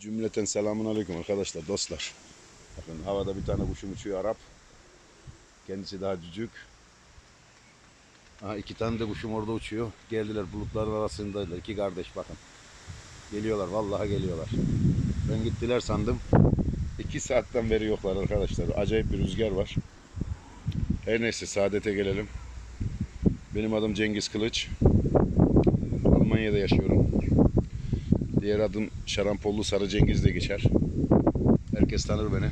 Cümleten selamun aleyküm arkadaşlar, dostlar. Bakın havada bir tane kuşum uçuyor Arap. Kendisi daha cücük. Aha, iki tane de kuşum orada uçuyor. Geldiler bulutların arasındaydılar. İki kardeş bakın. Geliyorlar vallahi geliyorlar. Ben gittiler sandım. İki saatten beri yoklar arkadaşlar. Acayip bir rüzgar var. Her neyse saadete gelelim. Benim adım Cengiz Kılıç. Almanya'da yaşıyorum. Diğer adım Şarampollu Sarı Cengiz de geçer. Herkes tanır beni.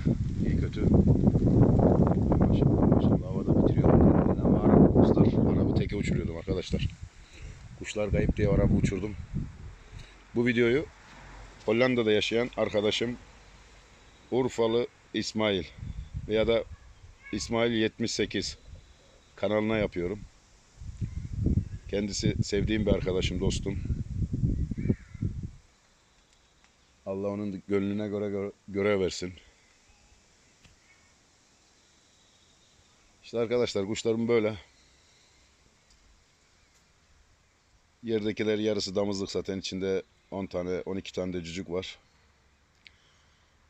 İyi kötü. Maşallah maşallah havada bitiriyor. Ama araba kuşlar. Arabı teke uçuruyordum arkadaşlar. Kuşlar kayıp diye araba uçurdum. Bu videoyu Hollanda'da yaşayan arkadaşım Urfalı İsmail veya da İsmail 78 kanalına yapıyorum. Kendisi sevdiğim bir arkadaşım, dostum. Allah onun gönlüne göre göre, versin. İşte arkadaşlar kuşlarım böyle. Yerdekiler yarısı damızlık zaten içinde 10 tane 12 tane de cücük var.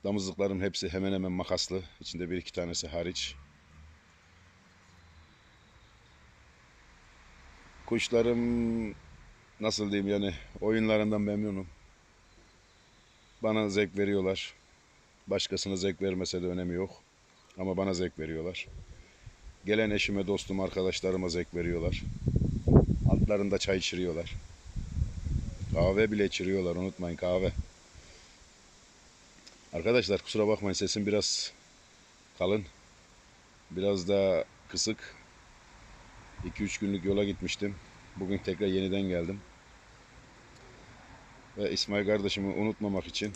Damızlıklarım hepsi hemen hemen makaslı. İçinde bir iki tanesi hariç. Kuşlarım nasıl diyeyim yani oyunlarından memnunum. Bana zevk veriyorlar. Başkasına zevk vermese de önemi yok. Ama bana zevk veriyorlar. Gelen eşime, dostum, arkadaşlarıma zevk veriyorlar. Altlarında çay içiriyorlar. Kahve bile içiriyorlar unutmayın kahve. Arkadaşlar kusura bakmayın sesim biraz kalın. Biraz da kısık. 2-3 günlük yola gitmiştim. Bugün tekrar yeniden geldim. Ve İsmail kardeşimi unutmamak için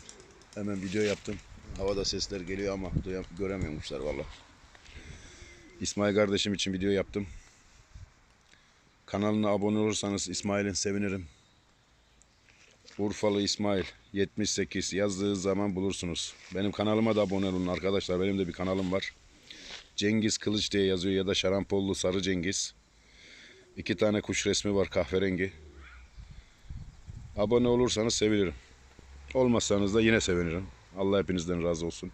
hemen video yaptım. Havada sesler geliyor ama duyam göremiyormuşlar valla. İsmail kardeşim için video yaptım. Kanalına abone olursanız İsmail'in sevinirim. Urfalı İsmail 78 yazdığı zaman bulursunuz. Benim kanalıma da abone olun arkadaşlar. Benim de bir kanalım var. Cengiz Kılıç diye yazıyor ya da Şarampollu Sarı Cengiz. İki tane kuş resmi var kahverengi. Abone olursanız sevinirim. Olmazsanız da yine sevinirim. Allah hepinizden razı olsun.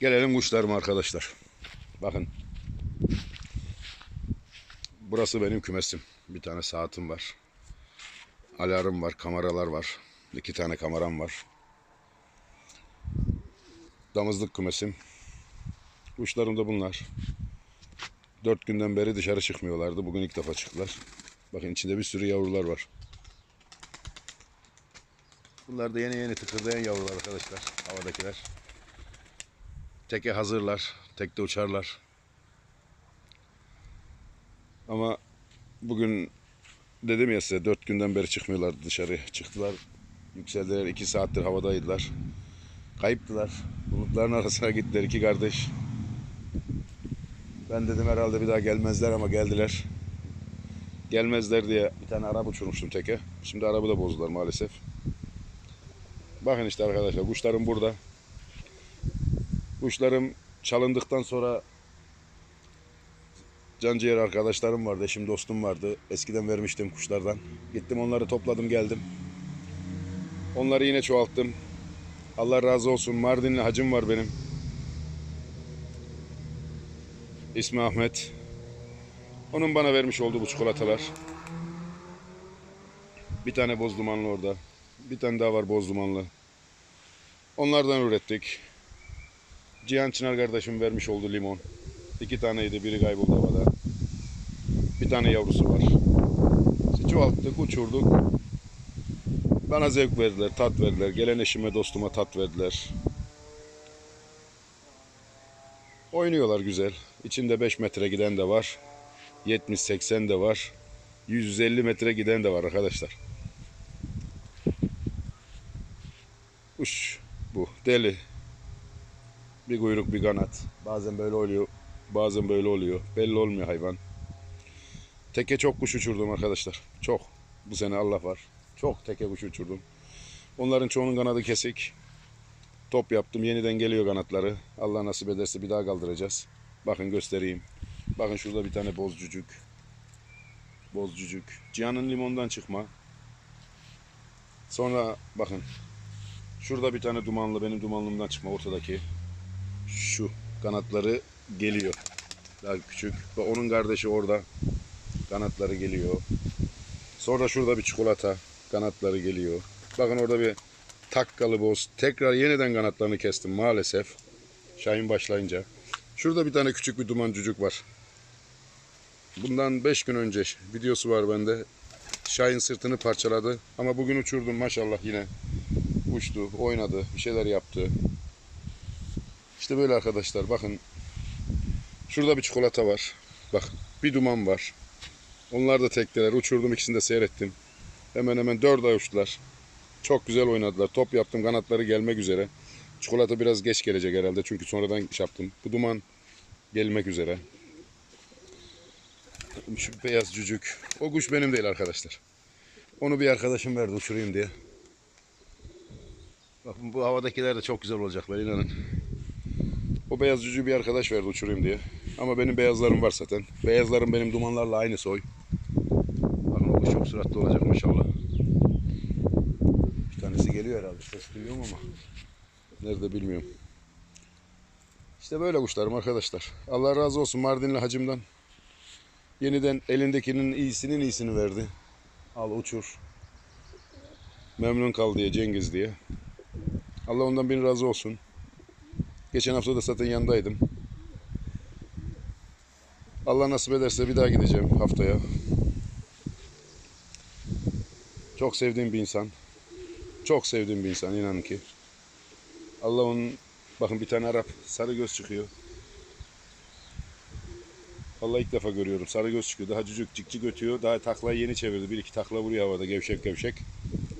Gelelim kuşlarıma arkadaşlar. Bakın. Burası benim kümesim. Bir tane saatim var. Alarm var, kameralar var. İki tane kameram var. Damızlık kümesim. Kuşlarım da bunlar. Dört günden beri dışarı çıkmıyorlardı. Bugün ilk defa çıktılar. Bakın içinde bir sürü yavrular var. Bunlar da yeni yeni tıkırdayan yavrular arkadaşlar. Havadakiler. Teke hazırlar. Tekte uçarlar. Ama bugün dedim ya size dört günden beri çıkmıyorlar dışarı. Çıktılar. Yükseldiler. iki saattir havadaydılar. Kayıptılar. Bulutların arasına gittiler iki kardeş. Ben dedim herhalde bir daha gelmezler ama geldiler. Gelmezler diye bir tane araba uçurmuştum teke. Şimdi arabı da bozdular maalesef. Bakın işte arkadaşlar kuşlarım burada. Kuşlarım çalındıktan sonra canciğer arkadaşlarım vardı, eşim dostum vardı. Eskiden vermiştim kuşlardan. Gittim onları topladım geldim. Onları yine çoğalttım. Allah razı olsun. Mardinli hacım var benim. İsmi Ahmet. Onun bana vermiş olduğu bu çikolatalar. Bir tane boz dumanlı orada. Bir tane daha var boz dumanlı. Onlardan ürettik. Cihan Çınar kardeşim vermiş olduğu limon. İki taneydi. Biri kayboldu havada. Bir tane yavrusu var. İşte çoğalttık, uçurduk. Bana zevk verdiler, tat verdiler. Gelen eşime, dostuma tat verdiler. Oynuyorlar güzel. İçinde 5 metre giden de var. 70-80 de var. 150 metre giden de var arkadaşlar. Uş bu deli. Bir kuyruk bir kanat. Bazen böyle oluyor. Bazen böyle oluyor. Belli olmuyor hayvan. Teke çok kuş uçurdum arkadaşlar. Çok. Bu sene Allah var. Çok teke kuş uçurdum. Onların çoğunun kanadı kesik. Top yaptım. Yeniden geliyor kanatları. Allah nasip ederse bir daha kaldıracağız. Bakın göstereyim. Bakın şurada bir tane boz cücük. Boz cücük. Cihan'ın limondan çıkma. Sonra bakın Şurada bir tane dumanlı benim dumanlımdan çıkma ortadaki. Şu kanatları geliyor. Daha küçük. Ve onun kardeşi orada. Kanatları geliyor. Sonra şurada bir çikolata. Kanatları geliyor. Bakın orada bir takkalı boz. Tekrar yeniden kanatlarını kestim maalesef. Şahin başlayınca. Şurada bir tane küçük bir duman cücük var. Bundan 5 gün önce videosu var bende. Şahin sırtını parçaladı. Ama bugün uçurdum maşallah yine. Uçtu, oynadı, bir şeyler yaptı. İşte böyle arkadaşlar bakın. Şurada bir çikolata var. Bak bir duman var. Onlar da tekteler. Uçurdum ikisini de seyrettim. Hemen hemen dört ay uçtular. Çok güzel oynadılar. Top yaptım kanatları gelmek üzere. Çikolata biraz geç gelecek herhalde çünkü sonradan şey yaptım. Bu duman gelmek üzere. Şu beyaz cücük. O kuş benim değil arkadaşlar. Onu bir arkadaşım verdi uçurayım diye. Bakın bu havadakiler de çok güzel olacaklar inanın. O beyaz cücüğü bir arkadaş verdi uçurayım diye. Ama benim beyazlarım var zaten. Beyazlarım benim dumanlarla aynı soy. Bakın o kuş çok süratli olacak maşallah. Bir tanesi geliyor herhalde. Ses duyuyorum ama. Nerede bilmiyorum. İşte böyle kuşlarım arkadaşlar. Allah razı olsun Mardinli hacımdan. Yeniden elindekinin iyisinin iyisini verdi. Al uçur. Memnun kal diye Cengiz diye. Allah ondan bin razı olsun. Geçen hafta da zaten yanındaydım. Allah nasip ederse bir daha gideceğim haftaya. Çok sevdiğim bir insan. Çok sevdiğim bir insan inanın ki. Allah onun bakın bir tane Arap sarı göz çıkıyor. Vallahi ilk defa görüyorum. Sarı göz çıkıyor. Daha cücük cikcik ötüyor. Daha taklayı yeni çevirdi. Bir iki takla vuruyor havada gevşek gevşek.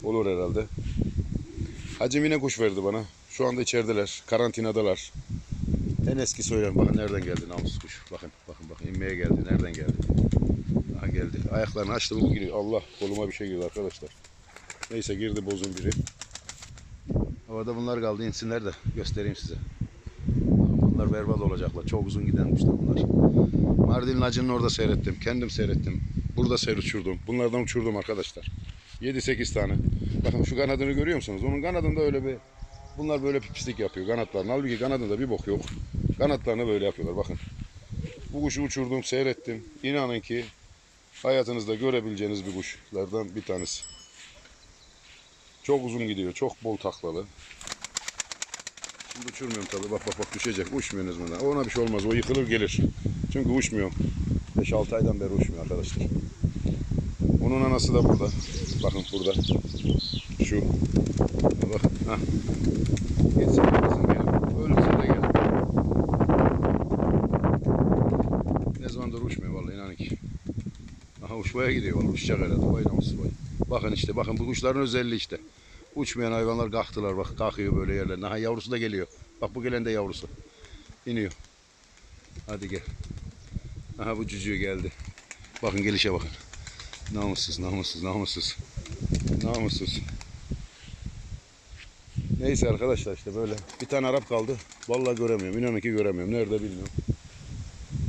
Olur herhalde. Hacım yine kuş verdi bana. Şu anda içerideler. Karantinadalar. En eski söyleyen bakın nereden geldi namus kuş. Bakın bakın bakın inmeye geldi. Nereden geldi? Aha geldi. Ayaklarını açtı bu giriyor. Allah koluma bir şey girdi arkadaşlar. Neyse girdi bozun biri. Havada bunlar kaldı insinler de göstereyim size. Bunlar berbat olacaklar. Çok uzun giden bunlar. Mardin Lacı'nın orada seyrettim. Kendim seyrettim. Burada seyir uçurdum. Bunlardan uçurdum arkadaşlar. 7-8 tane. Bakın şu kanadını görüyor musunuz? Onun kanadında öyle bir bunlar böyle pislik yapıyor kanatlarını. Halbuki kanadında bir bok yok. Kanatlarını böyle yapıyorlar bakın. Bu kuşu uçurdum, seyrettim. İnanın ki hayatınızda görebileceğiniz bir kuşlardan bir tanesi. Çok uzun gidiyor, çok bol taklalı. Şimdi uçurmuyorum tabii. Bak bak bak düşecek. Uçmuyor bundan. Ona bir şey olmaz. O yıkılır gelir. Çünkü uçmuyor. 5-6 aydan beri uçmuyor arkadaşlar. Onun anası da burada. Bakın burada. Şu. Bak. Hah. Gel. Ne zamandır uçmuyor vallahi inanın ki. Aha uçmaya gidiyor vallahi uçacak herhalde. Vay. Bakın işte bakın bu kuşların özelliği işte. Uçmayan hayvanlar kalktılar bak kalkıyor böyle yerlerine. Aha yavrusu da geliyor. Bak bu gelen de yavrusu. İniyor. Hadi gel. Aha bu cücüğü geldi. Bakın gelişe bakın. Namussuz, namussuz, namussuz. Namussuz. Neyse arkadaşlar işte böyle. Bir tane Arap kaldı. Vallahi göremiyorum. İnanın ki göremiyorum. Nerede bilmiyorum.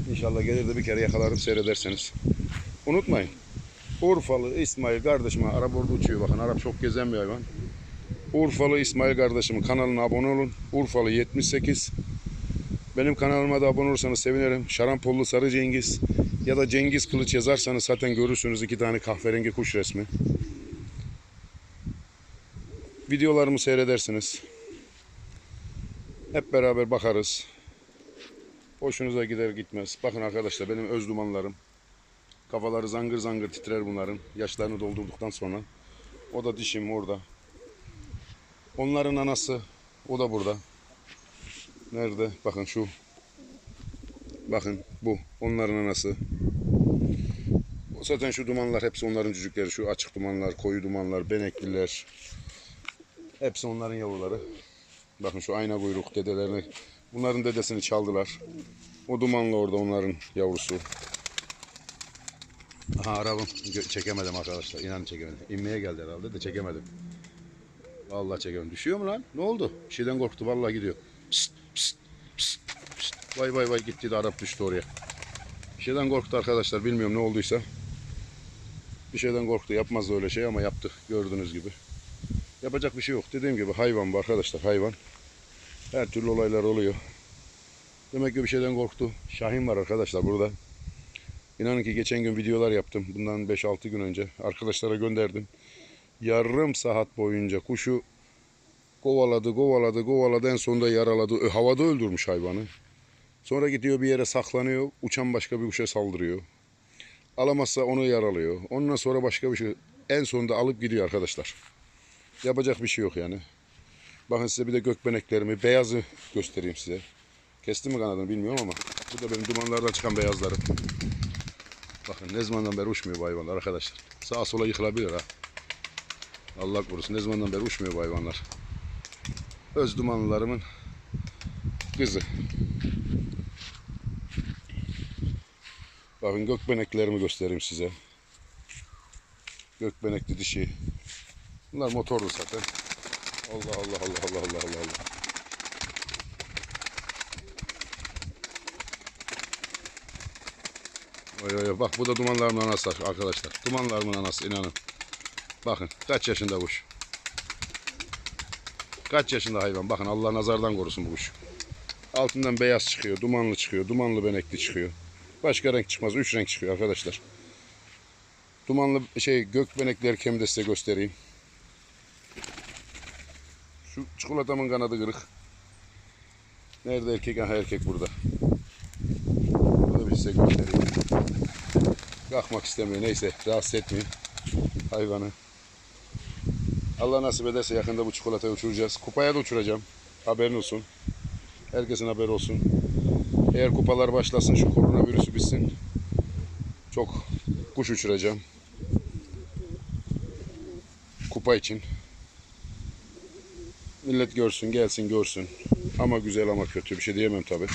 İnşallah gelir de bir kere yakalarım seyrederseniz. Unutmayın. Urfalı İsmail kardeşime Arap orada uçuyor. Bakın Arap çok gezen bir hayvan. Urfalı İsmail kardeşimin kanalına abone olun. Urfalı 78. Benim kanalıma da abone olursanız sevinirim. Şarampollu Sarı Cengiz ya da Cengiz Kılıç yazarsanız zaten görürsünüz iki tane kahverengi kuş resmi. Videolarımı seyredersiniz. Hep beraber bakarız. Hoşunuza gider gitmez. Bakın arkadaşlar benim öz dumanlarım. Kafaları zangır zangır titrer bunların. Yaşlarını doldurduktan sonra. O da dişim orada. Onların anası o da burada. Nerede? Bakın şu. Bakın bu. Onların anası. Zaten şu dumanlar hepsi onların cücükleri. Şu açık dumanlar, koyu dumanlar, benekliler. Hepsi onların yavruları. Bakın şu ayna kuyruk dedelerini. Bunların dedesini çaldılar. O dumanlı orada onların yavrusu. Aha arabam. Çekemedim arkadaşlar. İnanın çekemedim. İnmeye geldi herhalde de çekemedim. Vallahi çekemedim. Düşüyor mu lan? Ne oldu? Bir şeyden korktu. Vallahi gidiyor. Psst, psst, psst, psst. Vay vay vay gitti de Arap düştü oraya. Bir şeyden korktu arkadaşlar. Bilmiyorum ne olduysa. Bir şeyden korktu. Yapmaz öyle şey ama yaptı. Gördüğünüz gibi. Yapacak bir şey yok. Dediğim gibi hayvan bu arkadaşlar hayvan. Her türlü olaylar oluyor. Demek ki bir şeyden korktu. Şahin var arkadaşlar burada. İnanın ki geçen gün videolar yaptım. Bundan 5-6 gün önce. Arkadaşlara gönderdim. Yarım saat boyunca kuşu kovaladı, kovaladı, kovaladı. En sonunda yaraladı. Ö- Havada öldürmüş hayvanı. Sonra gidiyor bir yere saklanıyor. Uçan başka bir kuşa saldırıyor. Alamazsa onu yaralıyor. Ondan sonra başka bir şey. En sonunda alıp gidiyor arkadaşlar. Yapacak bir şey yok yani. Bakın size bir de gökbeneklerimi, beyazı göstereyim size. Kesti mi kanadını bilmiyorum ama bu da benim dumanlardan çıkan beyazlarım. Bakın ne zamandan beri uçmuyor bu hayvanlar arkadaşlar. Sağa sola yıkılabilir ha. Allah korusun ne zamandan beri uçmuyor bu hayvanlar. Öz dumanlılarımın kızı. Bakın gökbeneklerimi göstereyim size. Gökbenekli dişi. Bunlar motorlu zaten. Allah Allah Allah Allah Allah Allah Allah. Oy oy. Bak bu da dumanlarımın anası arkadaşlar. Dumanlarımın anası inanın. Bakın kaç yaşında kuş. Kaç yaşında hayvan. Bakın Allah nazardan korusun bu kuş. Altından beyaz çıkıyor, dumanlı çıkıyor, dumanlı benekli çıkıyor. Başka renk çıkmaz. Üç renk çıkıyor arkadaşlar. Dumanlı şey gök benekli erkeğimi de size göstereyim. Şu çikolatamın kanadı kırık. Nerede erkek? Aha erkek burada. Bunu bir size göstereyim. Kalkmak istemiyor. Neyse rahatsız etmeyeyim hayvanı. Allah nasip ederse yakında bu çikolatayı uçuracağız. Kupaya da uçuracağım. Haberin olsun. Herkesin haberi olsun. Eğer kupalar başlasın şu koronavirüsü bitsin. Çok kuş uçuracağım. Kupa için. Millet görsün, gelsin görsün. Ama güzel ama kötü bir şey diyemem tabi.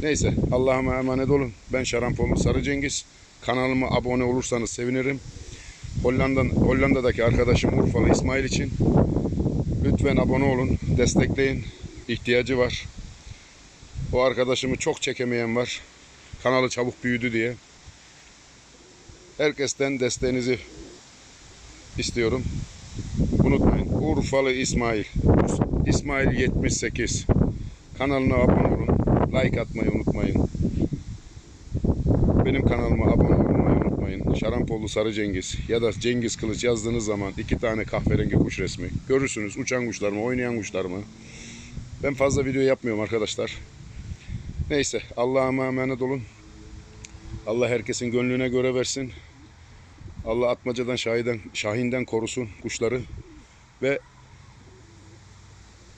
Neyse Allah'ıma emanet olun. Ben Şarampolu Sarı Cengiz. Kanalıma abone olursanız sevinirim. Hollanda'dan, Hollanda'daki arkadaşım Urfalı İsmail için lütfen abone olun, destekleyin. İhtiyacı var. O arkadaşımı çok çekemeyen var. Kanalı çabuk büyüdü diye. Herkesten desteğinizi istiyorum. Unutmayın. Urfalı İsmail. İsmail 78. Kanalına abone olun. Like atmayı unutmayın. Benim kanalıma abone olmayı Şarampollu Sarı Cengiz ya da Cengiz Kılıç yazdığınız zaman iki tane kahverengi kuş resmi görürsünüz. Uçan kuşlarımı, oynayan kuşlarımı. Ben fazla video yapmıyorum arkadaşlar. Neyse Allah'a emanet olun. Allah herkesin gönlüne göre versin. Allah atmacadan, şahiden, şahinden korusun kuşları. Ve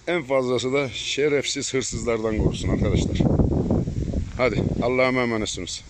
en fazlası da şerefsiz hırsızlardan korusun arkadaşlar. Hadi Allah'a emanetsiniz.